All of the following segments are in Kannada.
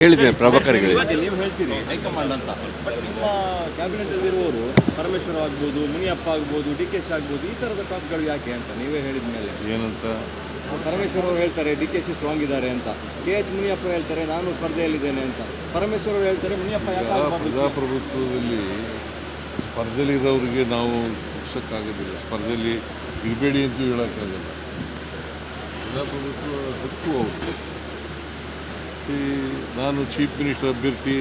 ಹೇಳಿದ್ದೇನೆ ಪ್ರಭಾಕರ್ಗೆ. ನೀವು ಹೇಳ್ತೀರಿ ಹೈಕಮಾಂಡ್ ಅಂತ. ಬಟ್ ನಿಮ್ಮ ಕ್ಯಾಬಿನೆಟ್ ಅಲ್ಲಿರುವವರು ಪರಮೇಶ್ವರ ಆಗ್ಬೋದು ಮುನಿಯಪ್ಪ ಆಗ್ಬೋದು ಡಿ ಕೆ ಶಿ ಆಗ್ಬೋದು ಈ ತರದ ಟಾಪ್ಗಳು ಯಾಕೆ ಅಂತ ನೀವೇ ಹೇಳಿದ ಮೇಲೆ. ಏನಂತ? ಪರಮೇಶ್ವರ್ ಅವರು ಹೇಳ್ತಾರೆ ಡಿ ಕೆ ಶಿ ಸ್ಟ್ರಾಂಗ್ ಇದ್ದಾರೆ ಅಂತ. ಕೆ ಎಚ್ ಮುನಿಯಪ್ಪ ಹೇಳ್ತಾರೆ ನಾನು ಸ್ಪರ್ಧೆಯಲ್ಲಿದ್ದೇನೆ ಅಂತ. ಪರಮೇಶ್ವರ್ ಅವರು ಹೇಳ್ತಾರೆ ಮುನಿಯಪ್ಪ ಯಾಕೆ ಆ ಆಗ್ಬಾರ್ದು? ಪ್ರಜಾಪ್ರಭುತ್ವದಲ್ಲಿ ಸ್ಪರ್ಧೆಯಲ್ಲಿರೋರಿಗೆ ನಾವು ಮುಗಿಸೋಕ್ಕಾಗೋದಿಲ್ಲ ಸ್ಪರ್ಧೆಯಲ್ಲಿ ಇರಬೇಡಿ ಅಂತೂ ಹೇಳೋಕ್ಕಾಗಲ್ಲ. ಪ್ರಜಾಪ್ರಭುತ್ವ ಹಕ್ಕು ಅವ್ರದ್ದು ಸಿ ನಾನು ಚೀಫ್ ಮಿನಿಸ್ಟರ್ ಅಭ್ಯರ್ಥಿ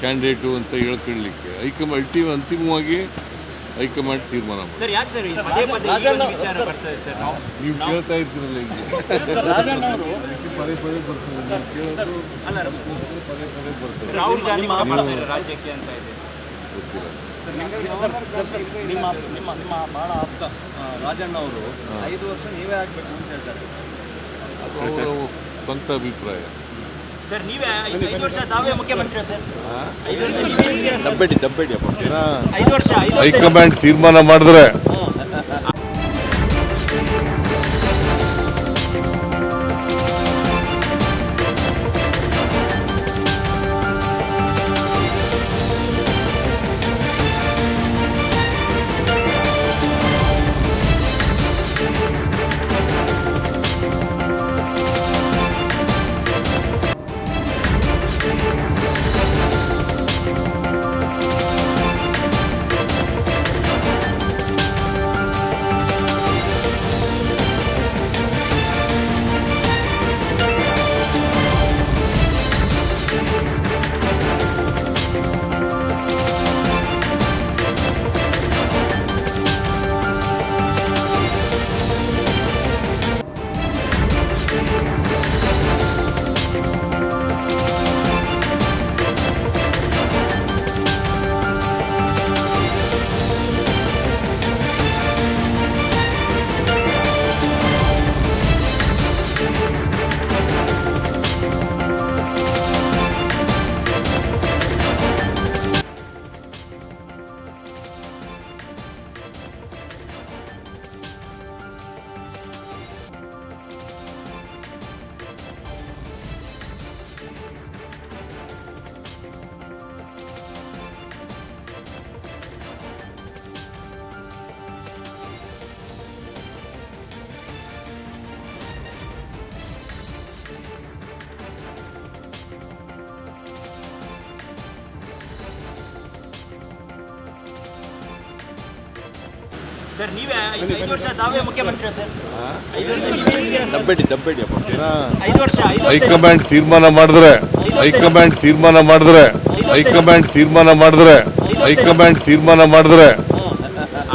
ಕ್ಯಾಂಡಿಡೇಟು ಅಂತ ಹೇಳ್ಕೊಳ್ಳಿಕ್ಕೆ. ಹೈಕಮಾಂಡ್ ಅಲ್ಟಿ ಅಂತಿಮವಾಗಿ ಹೈಕಮಾಂಡ್ ತೀರ್ಮಾನ ನೀವು ಕೇಳ್ತಾ ಇರ್ತೀರಲ್ಲ ಈಗ. ಪದೇ ಪದೇ ಬರ್ತದೆ ಪದೇ ಪದೇ ಗೊತ್ತಿಲ್ಲ. ನಿಮ್ಮ ನಿಮ್ಮ ನಿಮ್ಮ ಬಹಳ ಆಪ್ತ ರಾಜಣ್ಣ ಅವರು ಐದು ವರ್ಷ ನೀವೇ ಆಗ್ಬೇಕು ಅಂತ ಹೇಳ್ತಾರೆ. ಸ್ವಂತ ಅಭಿಪ್ರಾಯ. ಸರ್ ನೀವೇ ಐದು ವರ್ಷ ತಾವೇ ಮುಖ್ಯಮಂತ್ರಿ ಸರ್ ವರ್ಷ? ದಬ್ಬೆಡಿ ದಬ್ಬೆಡಿ ಐದು ವರ್ಷ ಹೈಕಮಾಂಡ್ ತೀರ್ಮಾನ ಮಾಡಿದ್ರೆ ಸರ್ ನೀವೇ ಐದು ವರ್ಷ ತಾವೇ ಮುಖ್ಯಮಂತ್ರಿ ಸರ್? ಐದು ವರ್ಷ ನೀವೇ ದಬ್ಬೆಡಿ ಅಪ್ಪ ಐದು ವರ್ಷ ಐದು ವರ್ಷ. ಹೈಕಮಾಂಡ್ ತೀರ್ಮಾನ ಮಾಡಿದ್ರೆ ಹೈಕಮಾಂಡ್ ತೀರ್ಮಾನ ಮಾಡಿದ್ರೆ ಹೈಕಮಾಂಡ್ ತೀರ್ಮಾನ ಮಾಡಿದ್ರೆ ಹೈಕಮಾಂಡ್ ತೀರ್ಮಾನ ಮಾಡಿದ್ರೆ